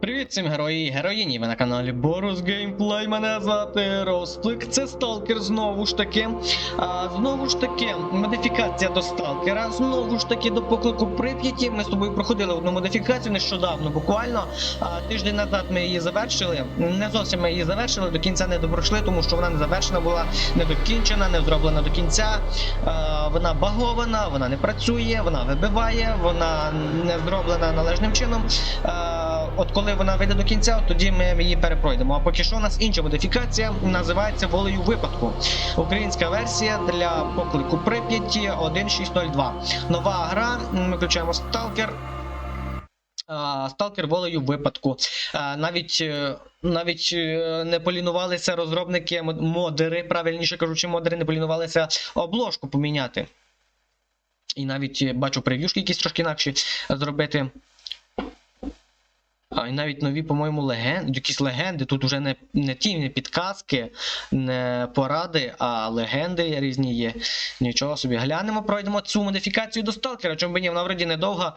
Привіт всім герої і героїні! Ви на каналі Борус Геймплей. Мене звати Росплик. Це Сталкер знову ж таки. А, знову ж таки, модифікація до Сталкера. Знову ж таки до поклику Прип'яті. Ми з тобою проходили одну модифікацію нещодавно, буквально. А, тиждень назад ми її завершили. Не зовсім ми її завершили, до кінця не добройшли, тому що вона не завершена була, не докінчена, не зроблена до кінця. А, вона багована, вона не працює, вона вибиває, вона не зроблена належним чином. А, От коли вона вийде до кінця, тоді ми її перепройдемо. А поки що у нас інша модифікація називається волею випадку. Українська версія для поклику Прип'яті 1.6.02. Нова гра. Ми включаємо Сталкер. Сталкер волею випадку. Навіть е, навіть е, не полінувалися розробники модери, правильніше кажучи, модери не полінувалися обложку поміняти. І навіть е, бачу прев'юшки якісь трошки інакші зробити. І навіть нові, по-моєму, легенди, якісь легенди. Тут уже не, не ті, не підказки, не поради, а легенди різні є. Нічого собі. Глянемо, пройдемо цю модифікацію до сталкера. Чому б ні, вона вроді недовга.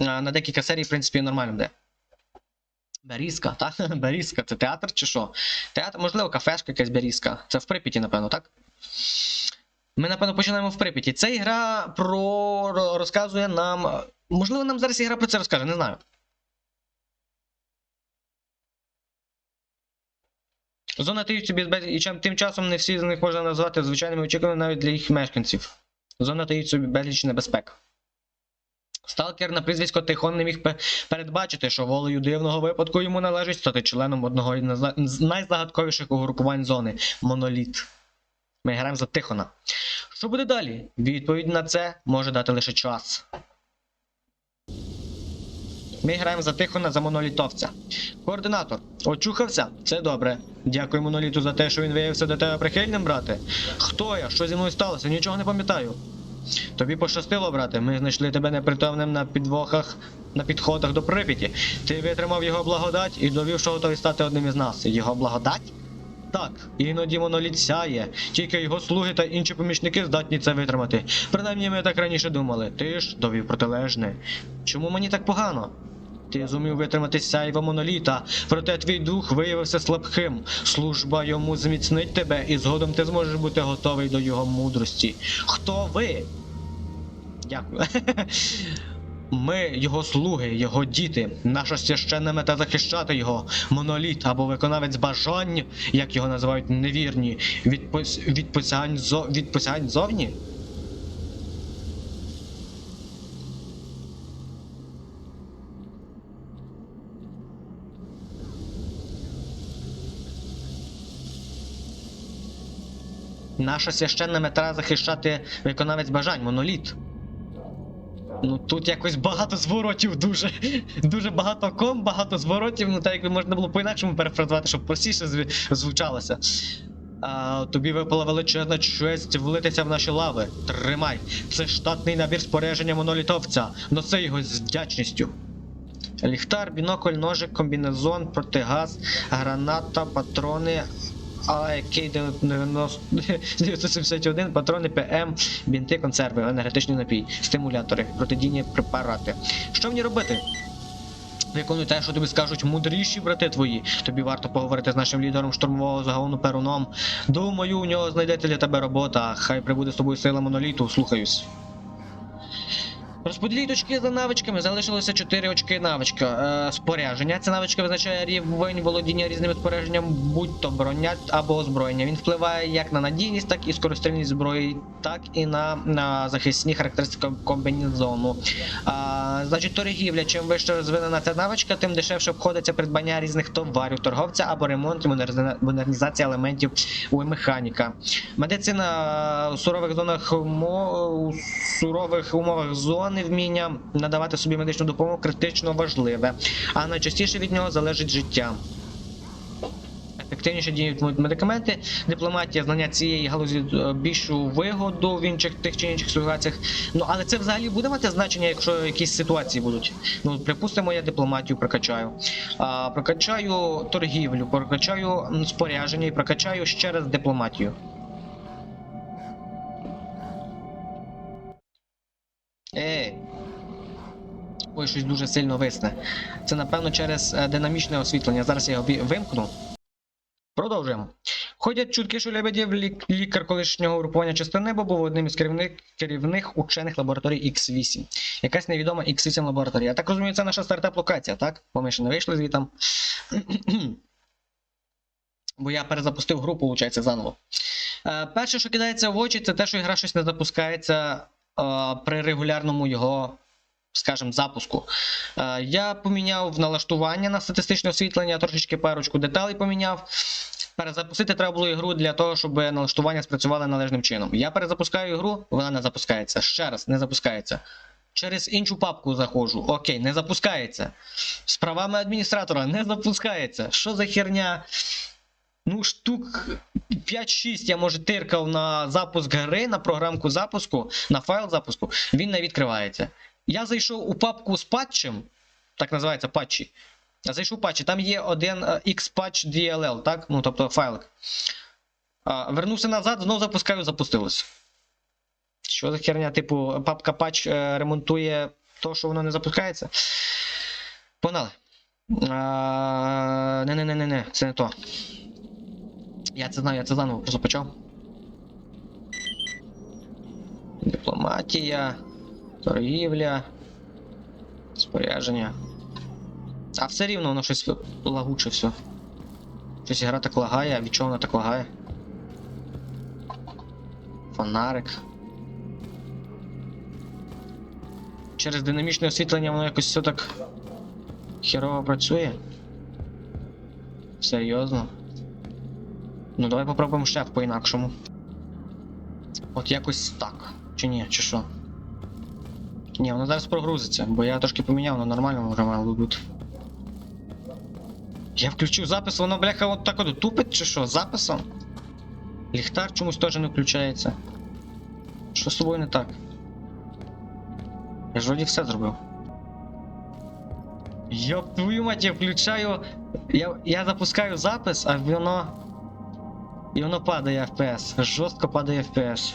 На декілька серій, в принципі, нормально буде. Берізка, так? Берізка, це театр чи що? Театр, можливо, кафешка якась Берізка. Це в Прип'яті, напевно, так? Ми, напевно, починаємо в Прип'яті. Ця ігра про розказує нам. Можливо, нам зараз ігра про це розкаже, не знаю. Зона таїть собі і чим тим часом не всі з них можна назвати звичайними очікуваннями навіть для їх мешканців. Зона таїть собі безліч небезпек. Сталкер на прізвисько Тихон не міг передбачити, що волею дивного випадку йому належить стати членом одного з найзагадковіших угрупувань зони Моноліт. Ми граємо за Тихона. Що буде далі? Відповідь на це може дати лише час. Ми граємо за Тихона за монолітовця. Координатор, очухався? Це добре. Дякую моноліту за те, що він виявився до тебе прихильним, брате. Хто я? Що зі мною сталося? Нічого не пам'ятаю. Тобі пощастило, брате. Ми знайшли тебе непритомним на підвохах, на підходах до Прип'яті. Ти витримав його благодать і довів, що готовий стати одним із нас. Його благодать? Так, іноді моноліт сяє, тільки його слуги та інші помічники здатні це витримати. Принаймні ми так раніше думали. Ти ж довів протилежне. Чому мені так погано? Ти зумів витримати сяйво моноліта, проте твій дух виявився слабким. Служба йому зміцнить тебе, і згодом ти зможеш бути готовий до його мудрості. Хто ви? Дякую. Ми його слуги, його діти, наша священна мета захищати його, моноліт або виконавець бажань, як його називають невірні, від, пос... від, посягань, зо... від зовні. Наша священна мета захищати виконавець бажань, моноліт. Ну тут якось багато зворотів, дуже дуже багато ком, багато зворотів, ну так якби можна було по-інакшому перефразувати, щоб простіше звучалося. А, тобі випала величезна честь влитися в наші лави. Тримай. Це штатний набір спорядження монолітовця. Носи його з вдячністю. Ліхтар, бінокль, ножик, комбінезон, протигаз, граната, патрони. АК 971, патрони ПМ, бінти, консерви, енергетичний напій, стимулятори, протидійні препарати. Що мені робити? Виконуй те, що тобі скажуть мудріші брати твої. Тобі варто поговорити з нашим лідером штурмового загону Перуном. Думаю, у нього знайдеться для тебе робота. Хай прибуде з тобою сила моноліту, слухаюсь. Розподіліть очки за навичками, залишилося 4 очки навичка. Е, спорядження. Ця навичка визначає рівень володіння різними спорядженням, будь то броня або озброєння. Він впливає як на надійність, так і скорострільність зброї, так і на, на захисні характеристики комбінезону. А, значить, торгівля. Чим вище розвинена ця навичка, тим дешевше обходиться придбання різних товарів торговця або ремонт і модернізація елементів у механіка. Медицина у сурових зонах у сурових умовах зони вміння надавати собі медичну допомогу критично важливе, а найчастіше від нього залежить життя. Ефективніше діють медикаменти, дипломатія, знання цієї галузі е, більшу вигоду в інших тих чи інших ситуаціях. Ну але це взагалі буде мати значення, якщо якісь ситуації будуть. Ну, припустимо, я дипломатію прокачаю. А, прокачаю торгівлю, прокачаю спорядження і прокачаю ще раз дипломатію. Ей. щось дуже сильно висне. Це напевно через е, динамічне освітлення. Зараз я його вимкну. Продовжуємо. Ходять чутки, що Лебедєв, лік- лікар колишнього групування частини неба, був одним із керівник, керівних учених лабораторій X8. Якась невідома X8 лабораторія. Я так розумію, це наша стартап-локація, так? Бо ми ще не вийшли звітам. Бо я перезапустив гру, виходить, заново. Е, перше, що кидається в очі, це те, що гра щось не запускається е, при регулярному його, скажімо, запуску. Е, я поміняв налаштування на статистичне освітлення, трошечки парочку деталей поміняв. Перезапустити треба було ігру для того, щоб налаштування спрацювали належним чином. Я перезапускаю ігру, вона не запускається. Ще раз, не запускається. Через іншу папку заходжу. Окей, не запускається. З правами адміністратора не запускається. Що за херня? Ну, штук 5-6 я може тиркав на запуск гри, на програмку запуску, на файл запуску, він не відкривається. Я зайшов у папку з патчем, так називається патчі. Я зайшов патчі, там є один е, Xpatch DLL, так? Ну, тобто файлик. А, вернувся назад, знову запускаю, запустилось. Що за херня, типу, папка патч е, ремонтує то, що воно не запускається. Погнали. Не-не-не-не, це не то. Я це знаю, я це заново просто почав. Дипломатія, торгівля, спорядження. А все рівно воно щось лагуче все. Щось гра так лагає, а від чого вона так лагає? Фонарик. Через динамічне освітлення воно якось все так херово працює. Серйозно. Ну давай попробуємо ще по-інакшому. От якось так. Чи ні, чи що? Ні, воно зараз прогрузиться, бо я трошки поміняв, воно нормально вже мало бути. Я включив запис, воно, бляха, от так от тупить чи що? Записом? Ліхтар чомусь теж не включається. Що з собою не так? Я ж вроді все зробив. Йоп твою мать, я включаю. Я, я запускаю запис, а воно. І воно падає FPS. Жорстко падає FPS.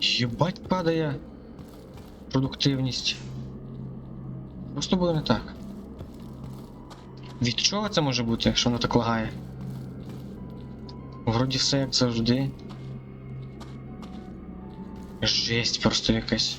Єбать падає продуктивність. З тобою не так? Від чого це може бути, що воно так лагає? Вроді все як завжди. Жесть просто якась.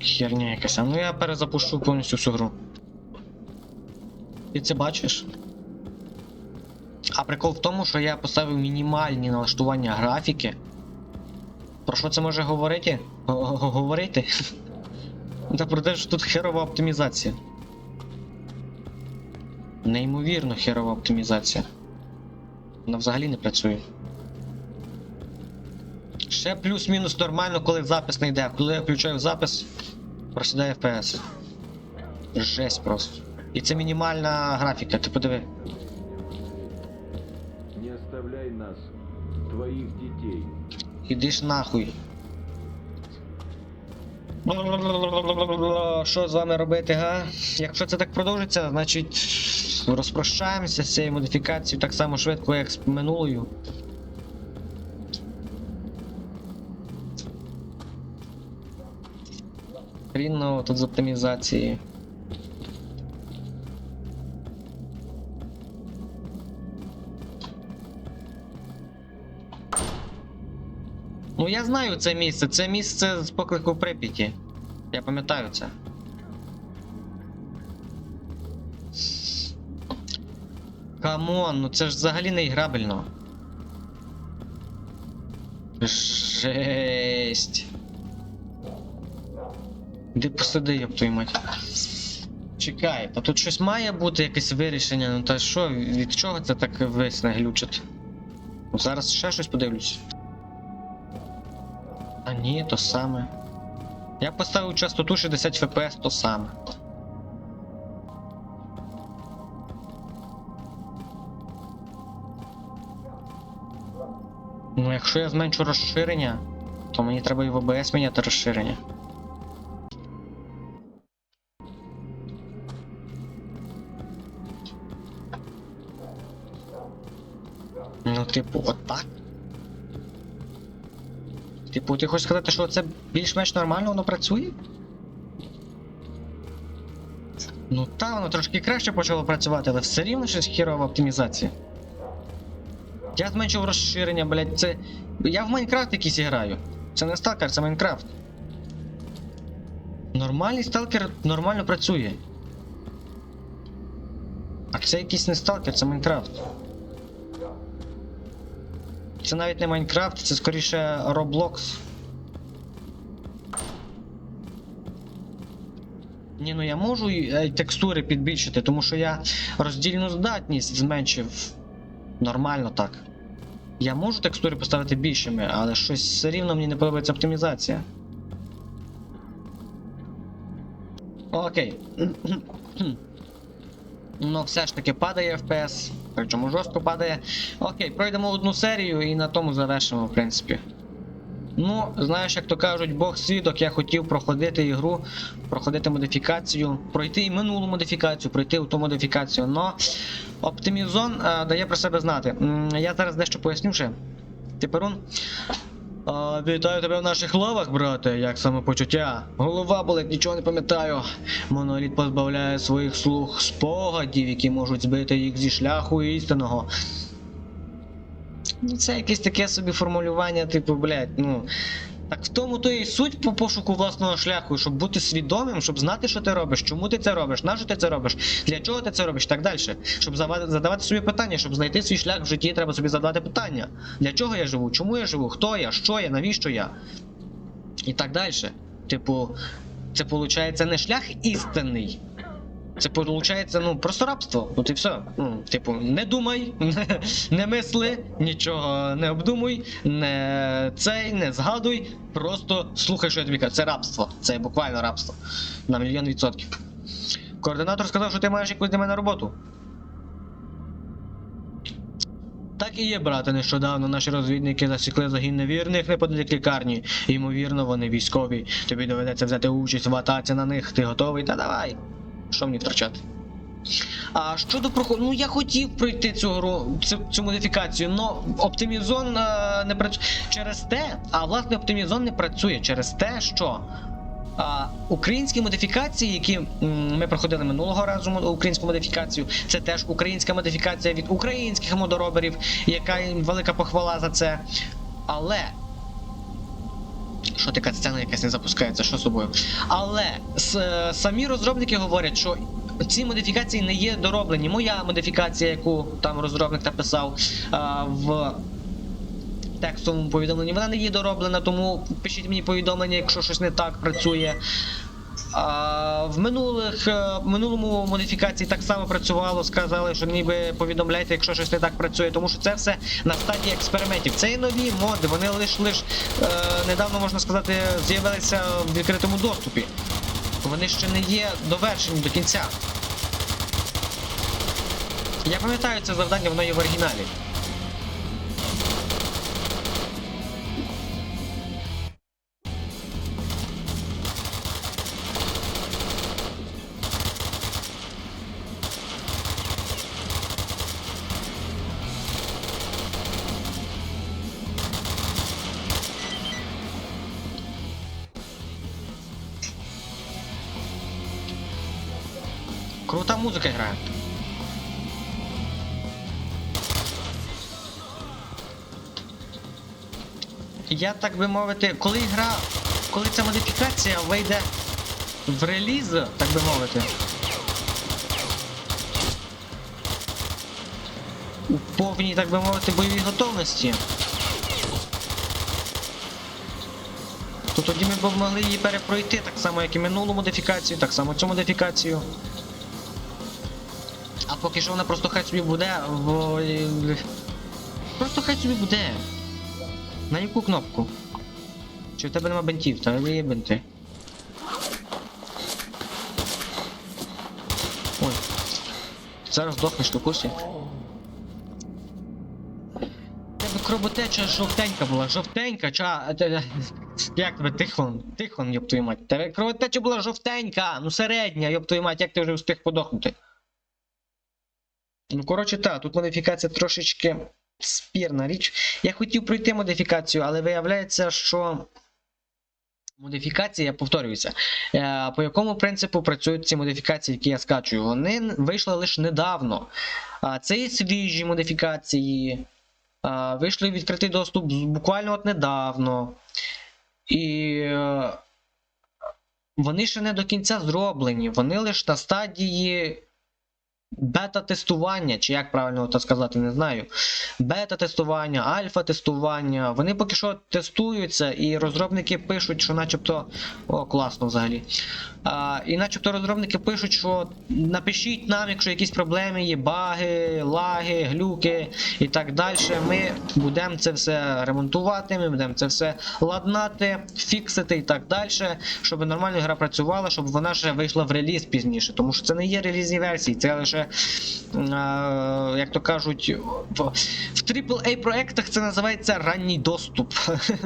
Херня якась. А ну я перезапущу повністю всю гру. Ти це бачиш? Прикол в тому, що я поставив мінімальні налаштування графіки. Про що це може говорити? Говорити? Та про те, що тут херова оптимізація. Неймовірно херова оптимізація. Вона взагалі не працює. Ще плюс-мінус нормально, коли запис не йде. А Коли я включаю запис, просідає FPS. Жесть просто. І це мінімальна графіка, ти подиви. Оставляй нас, твоих детей. Ж нахуй. Що з вами робити, га? Якщо це так продовжиться, значить розпрощаємося з цією модифікацією так само швидко, як з минулою. Хрінно тут з оптимізації. Ну я знаю це місце. Це місце з поклику Прип'яті. Я пам'ятаю це. Камон, ну це ж взагалі не іграбельно. Жесть. Де посиди, ёб твою мать. Чекай, та тут щось має бути якесь вирішення, ну та що, від чого це так весь наглючить? Зараз ще щось подивлюсь. Ні, то саме. Я поставив частоту 60 FPS, то саме. Ну, якщо я зменшу розширення, то мені треба і в OBS міняти розширення. Ну, типу, отак. Типу, ти хочеш сказати, що це більш-менш нормально воно працює? Ну та, воно трошки краще почало працювати, але все рівно щось хірова оптимізація. Я зменшив розширення, блядь, це. Я в Майнкрафт якийсь граю. Це не сталкер, це Майнкрафт. Нормальний сталкер нормально працює. А це якийсь не сталкер, це Майнкрафт. Це навіть не Майнкрафт, це скоріше Roblox. Ні, ну я можу е, текстури підбільшити, тому що я роздільну здатність зменшив нормально так. Я можу текстури поставити більшими, але щось все рівно мені не подобається оптимізація. Окей. Ну, все ж таки падає FPS, причому жорстко падає. Окей, пройдемо одну серію і на тому завершимо, в принципі. Ну, знаєш, як то кажуть, Бог свідок, я хотів проходити ігру, проходити модифікацію, пройти і минулу модифікацію, пройти ту модифікацію. Но Оптимізон е, дає про себе знати. Я зараз дещо поясню ще. Типерун. А, вітаю тебе в наших лавах, брате, як самопочуття. Голова болить, нічого не пам'ятаю. Моноліт позбавляє своїх слуг спогадів, які можуть збити їх зі шляху істинного. Ну, це якесь таке собі формулювання, типу, блядь, ну. Так в тому то і суть по пошуку власного шляху, щоб бути свідомим, щоб знати, що ти робиш, чому ти це робиш, на що ти це робиш, для чого ти це робиш, так далі. Щоб задавати собі питання, щоб знайти свій шлях в житті, треба собі задавати питання. Для чого я живу, чому я живу, хто я, що я, навіщо я? І так далі. Типу, це виходить не шлях істинний. Це виходить, ну, просто рабство. От і все. Ну, типу, не думай, не мисли, нічого не обдумуй, не цей, не згадуй, просто слухай, що я тобі кажу. Це рабство. Це буквально рабство. На мільйон відсотків. Координатор сказав, що ти маєш якусь для мене роботу. Так і є, брате, нещодавно наші розвідники засікли загін невірних неподалік лікарні. Ймовірно, вони військові. Тобі доведеться взяти участь в атаці на них. Ти готовий? Та давай. Що мені втрачати? А щодо проходу, ну я хотів пройти цю цю, цю модифікацію, але оптимізон е, не працює через те, а власне оптимізон не працює через те, що а, українські модифікації, які ми проходили минулого разу українську модифікацію, це теж українська модифікація від українських модороберів, яка їм велика похвала за це. Але що така сцена якась не запускається, що з собою. Але самі розробники говорять, що ці модифікації не є дороблені. Моя модифікація, яку там розробник написав а, в текстовому повідомленні, вона не є дороблена, тому пишіть мені повідомлення, якщо щось не так працює. В минулих е, минулому модифікації так само працювало. Сказали, що ніби повідомляйте, якщо щось не так працює, тому що це все на стадії експериментів. Це є нові моди, вони лиш лиш е, недавно можна сказати з'явилися в відкритому доступі. Вони ще не є довершені до кінця. Я пам'ятаю це завдання, воно є в оригіналі. Крута музика грає. Я так би мовити, коли гра, коли ця модифікація вийде в реліз, так би мовити. У повній, так би мовити, бойовій готовності. То тоді ми б могли її перепройти, так само, як і минулу модифікацію, так само цю модифікацію. Поки що вона просто хай собі буде. Просто хай собі буде. На яку кнопку? Чи в тебе нема бинтів? Та є бинти. Ой. Зараз здохнеш на курсі. Тебе кроботеча жовтенька була, жовтенька, ча. Як тебе тихон? Тихон, йоб твою мать. Тебе кровотеча була жовтенька, ну середня, йоб твою мать, як ти вже встиг подохнути. Ну, коротше, так, тут модифікація трошечки спірна річ. Я хотів пройти модифікацію, але виявляється, що. Модифікації, я повторююся, е, по якому принципу працюють ці модифікації, які я скачую? Вони вийшли лише недавно. Це є свіжі модифікації, вийшли в відкритий доступ буквально от недавно. І е, вони ще не до кінця зроблені. Вони лише на стадії бета-тестування, чи як правильно це сказати, не знаю. Бета-тестування, альфа-тестування. Вони поки що тестуються, і розробники пишуть, що начебто. О, класно взагалі. А, і начебто розробники пишуть, що напишіть нам, якщо якісь проблеми є, баги, лаги, глюки і так далі. Ми будемо це все ремонтувати, ми будемо це все ладнати, фіксити і так далі, щоб нормально гра працювала, щоб вона ще вийшла в реліз пізніше. Тому що це не є релізні версії, це лише, а, як то кажуть, в AAA проектах це називається ранній доступ.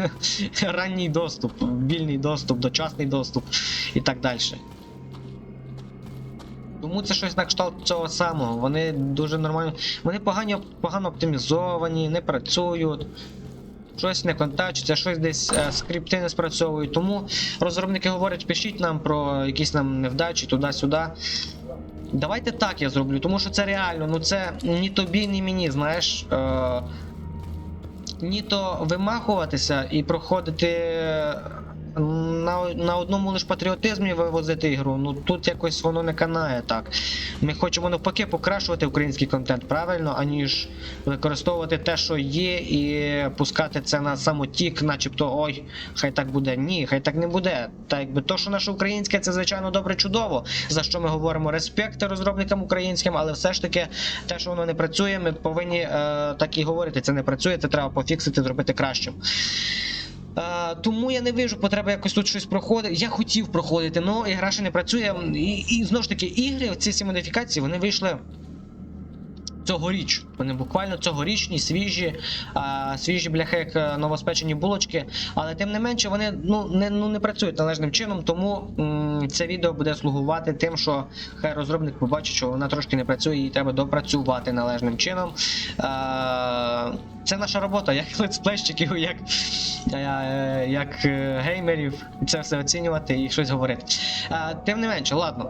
ранній доступ, вільний доступ, дочасний доступ і так далі. Тому це щось на кшталт цього самого. Вони дуже нормально. Вони погані, погано оптимізовані, не працюють. Щось не контачиться, щось десь е, скрипти не спрацьовують. Тому розробники говорять, пишіть нам про якісь нам невдачі туди-сюди. Давайте так я зроблю, тому що це реально, ну це ні тобі, ні мені, знаєш. Е- ні то вимахуватися і проходити на, на одному лише патріотизмі вивозити ігру. Ну тут якось воно не канає так. Ми хочемо навпаки покращувати український контент правильно, аніж використовувати те, що є, і пускати це на самотік, начебто, ой, хай так буде. Ні, хай так не буде. Та якби то, що наше українське, це звичайно добре чудово, за що ми говоримо респект розробникам українським, але все ж таки те, що воно не працює, ми повинні е, так і говорити. Це не працює, це треба пофіксити, зробити кращим. Е, тому я не вижу потреби якось тут щось проходити. Я хотів проходити, але ігра ще не працює. І, і знову ж таки, ігри, ці всі модифікації, вони вийшли. Цьогоріч, вони буквально цьогорічні, свіжі, а, свіжі бляха, як е, новоспечені булочки. Але тим не менше вони ну не, ну, не працюють належним чином, тому м, це відео буде слугувати тим, що хай розробник побачить, що вона трошки не працює, її треба допрацювати належним чином. А, це наша робота, як летсплейщиків, як, як е, геймерів, це все оцінювати і щось говорити. Тим не менше, ладно.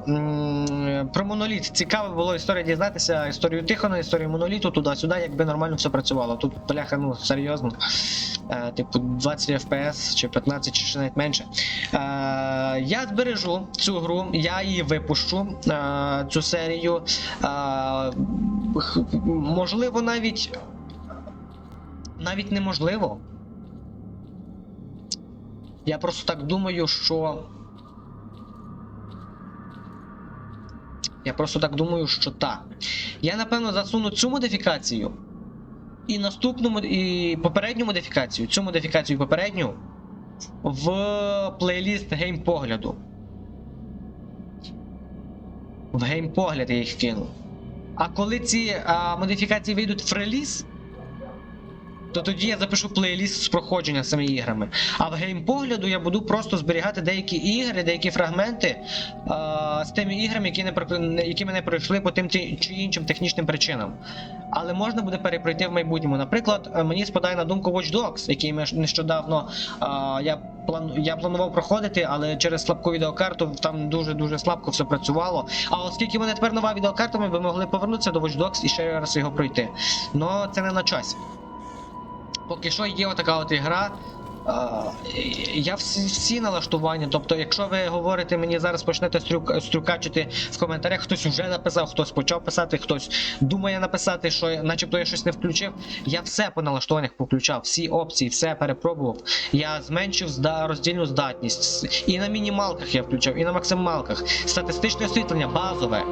Про моноліт цікаво було історію дізнатися, історію Тихона, історію моноліту, туди-сюди, якби нормально все працювало. Тут бляха, ну серйозно. Е, Типу 20 FPS чи 15, чи ще навіть менше. Е, Я збережу цю гру, я її випущу, цю серію. Можливо, навіть. Навіть неможливо. Я просто так думаю, що. Я просто так думаю, що так. Я напевно засуну цю модифікацію. І наступну і попередню модифікацію, цю модифікацію і попередню в плейліст геймпогляду. В геймпогляд я їх кину. А коли ці а, модифікації вийдуть в реліз, то тоді я запишу плейліст з проходження самі іграми. А в геймпогляду я буду просто зберігати деякі ігри, деякі фрагменти а, з тими іграми, які, не, які мене пройшли по тим чи іншим технічним причинам. Але можна буде перепройти в майбутньому. Наприклад, е, мені спадає на думку Watch Dogs, який ми нещодавно а, я, план, я планував проходити, але через слабку відеокарту там дуже-дуже слабко все працювало. А оскільки в мене тепер нова відеокарта, ми б могли повернутися до Watch Dogs і ще раз його пройти. Но це не на часі. Поки що є отака от ігра. А, я всі, всі налаштування, тобто, якщо ви говорите мені зараз почнете стрюк, стрюкачити в коментарях, хтось вже написав, хтось почав писати, хтось думає написати, що начебто я щось не включив. Я все по налаштуваннях включав, всі опції, все перепробував. Я зменшив роздільну здатність. І на мінімалках я включав, і на максималках. Статистичне освітлення базове.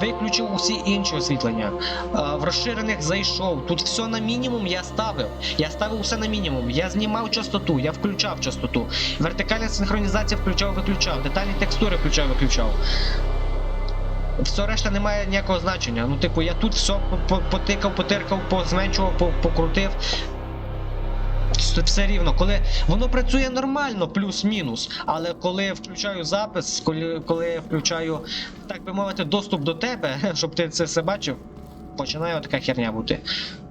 Виключив усі інші освітлення. Е, В розширених зайшов. Тут все на мінімум я ставив. Я ставив все на мінімум. Я знімав частоту, я включав частоту. Вертикальна синхронізація включав, виключав. Детальні текстури включав, виключав. Все решта не має ніякого значення. Ну, типу, я тут все по- по- потикав, потиркав, позменшував, покрутив. Це Все рівно, коли воно працює нормально, плюс-мінус. Але коли включаю запис, коли, коли включаю, так би мовити, доступ до тебе, щоб ти це все бачив, починає така херня бути.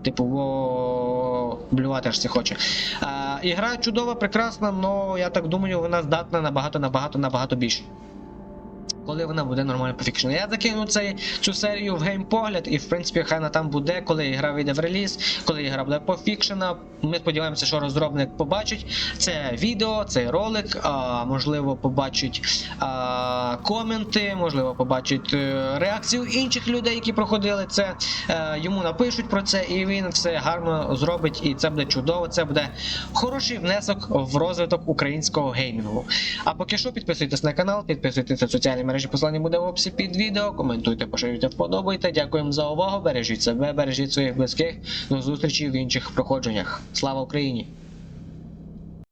Типу, во блювати аж всі хоче. А, ігра чудова, прекрасна, але я так думаю, вона здатна набагато, набагато, набагато більше. Коли вона буде нормально пофікшена. Я закину цей, цю серію в геймпогляд, і в принципі хай вона там буде, коли ігра вийде в реліз, коли ігра буде пофікшена. Ми сподіваємося, що розробник побачить це відео, цей ролик, а, можливо, побачить а, коменти, можливо, побачить е, реакцію інших людей, які проходили це. Е, йому напишуть про це, і він все гарно зробить, і це буде чудово. Це буде хороший внесок в розвиток українського геймінгу. А поки що підписуйтесь на канал, підписуйтесь на соціальні мережі, посилання буде в описі під відео, коментуйте, поширюйте, вподобайте. Дякуємо за увагу. Бережіть себе, бережіть своїх близьких. До зустрічі в інших проходженнях. Слава Україні!